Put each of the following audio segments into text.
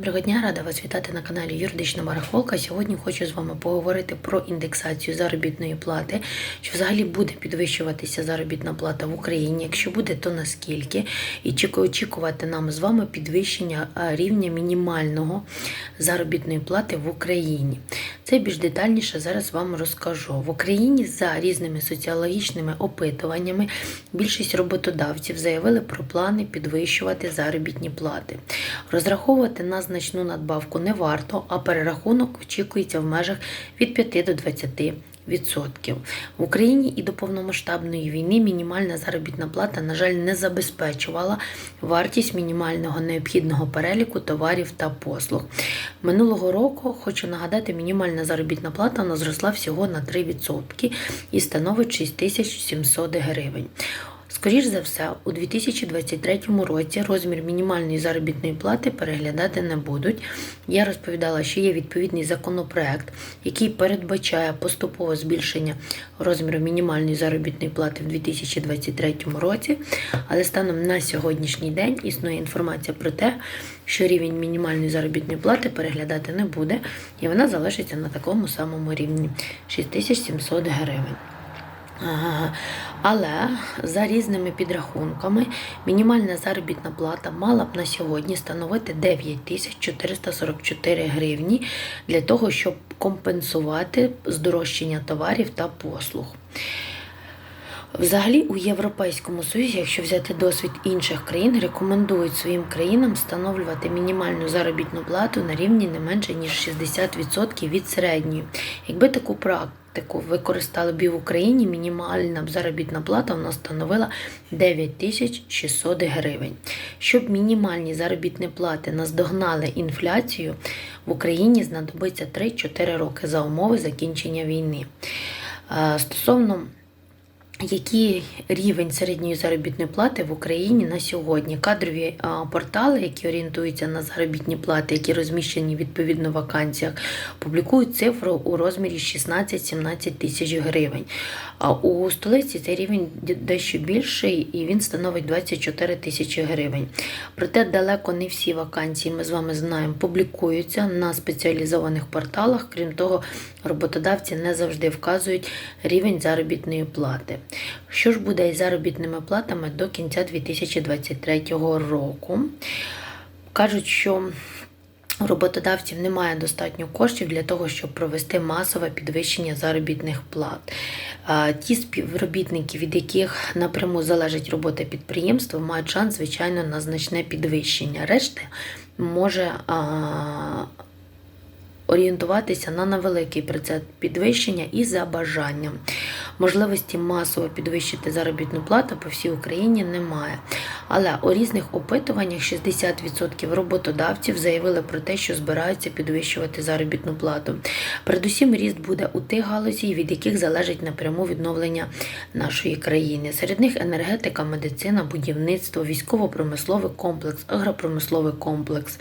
Доброго дня, рада вас вітати на каналі Юридична Барахолка. Сьогодні хочу з вами поговорити про індексацію заробітної плати, чи взагалі буде підвищуватися заробітна плата в Україні. Якщо буде, то наскільки? І чи очікувати нам з вами підвищення рівня мінімального заробітної плати в Україні. Це більш детальніше зараз вам розкажу. В Україні за різними соціологічними опитуваннями більшість роботодавців заявили про плани підвищувати заробітні плати. Розраховувати на значну надбавку не варто, а перерахунок очікується в межах від 5 до 20%. Відсотків в Україні і до повномасштабної війни мінімальна заробітна плата, на жаль, не забезпечувала вартість мінімального необхідного переліку товарів та послуг. Минулого року, хочу нагадати, мінімальна заробітна плата зросла всього на 3% і становить 6700 гривень. Скоріш за все, у 2023 році розмір мінімальної заробітної плати переглядати не будуть. Я розповідала, що є відповідний законопроект, який передбачає поступове збільшення розміру мінімальної заробітної плати в 2023 році. Але станом на сьогоднішній день існує інформація про те, що рівень мінімальної заробітної плати переглядати не буде, і вона залишиться на такому самому рівні 6700 гривень. Але за різними підрахунками мінімальна заробітна плата мала б на сьогодні становити 9444 гривні для того, щоб компенсувати здорожчання товарів та послуг. Взагалі у Європейському Союзі, якщо взяти досвід інших країн, рекомендують своїм країнам встановлювати мінімальну заробітну плату на рівні не менше ніж 60% від середньої. Якби таку практику використали б і в Україні, мінімальна заробітна плата у нас становила 9600 гривень. Щоб мінімальні заробітні плати наздогнали інфляцію, в Україні знадобиться 3-4 роки за умови закінчення війни. Стосовно який рівень середньої заробітної плати в Україні на сьогодні? Кадрові портали, які орієнтуються на заробітні плати, які розміщені відповідно в вакансіях, публікують цифру у розмірі 16-17 тисяч гривень. А у столиці цей рівень дещо більший і він становить 24 тисячі гривень. Проте далеко не всі вакансії, ми з вами знаємо, публікуються на спеціалізованих порталах. Крім того, роботодавці не завжди вказують рівень заробітної плати. Що ж буде із заробітними платами до кінця 2023 року? Кажуть, що у роботодавців немає достатньо коштів для того, щоб провести масове підвищення заробітних плат. Ті співробітники, від яких напряму залежить робота підприємства, мають шанс, звичайно, на значне підвищення. Решти може орієнтуватися на невеликий процент підвищення і за бажанням. Можливості масово підвищити заробітну плату по всій Україні немає. Але у різних опитуваннях 60% роботодавців заявили про те, що збираються підвищувати заробітну плату. Передусім, ріст буде у тих галузі, від яких залежить напряму відновлення нашої країни. Серед них енергетика, медицина, будівництво, військово-промисловий комплекс, агропромисловий комплекс.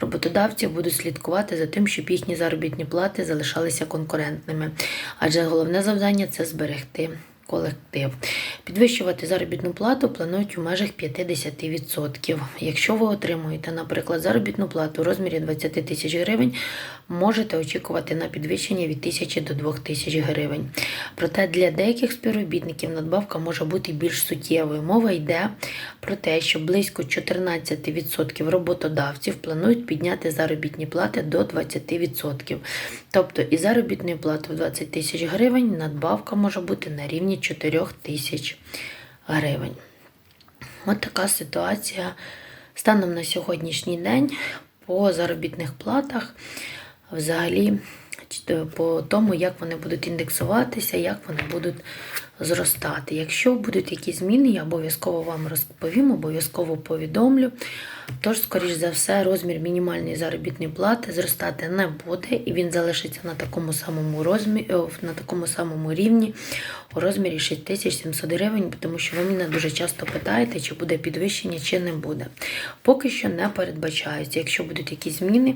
Роботодавці будуть слідкувати за тим, щоб їхні заробітні плати залишалися конкурентними, адже головне завдання це зберегти колектив. Підвищувати заробітну плату планують у межах 50%. Якщо ви отримуєте, наприклад, заробітну плату у розмірі 20 тисяч гривень, можете очікувати на підвищення від 1000 до 2000 гривень. Проте для деяких співробітників надбавка може бути більш суттєвою. Мова йде про те, що близько 14% роботодавців планують підняти заробітні плати до 20%. Тобто і заробітної плати в 20 тисяч гривень надбавка може бути на рівні 4 тисяч гривень. От така ситуація станом на сьогоднішній день по заробітних платах, взагалі, по тому, як вони будуть індексуватися, як вони будуть зростати. Якщо будуть якісь зміни, я обов'язково вам розповім, обов'язково повідомлю. Тож, скоріш за все, розмір мінімальної заробітної плати зростати не буде, і він залишиться на такому самому розмірі, на такому самому рівні у розмірі 6700 гривень, тому що ви мене дуже часто питаєте, чи буде підвищення, чи не буде. Поки що не передбачається. Якщо будуть якісь зміни,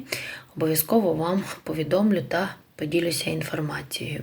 обов'язково вам повідомлю та поділюся інформацією.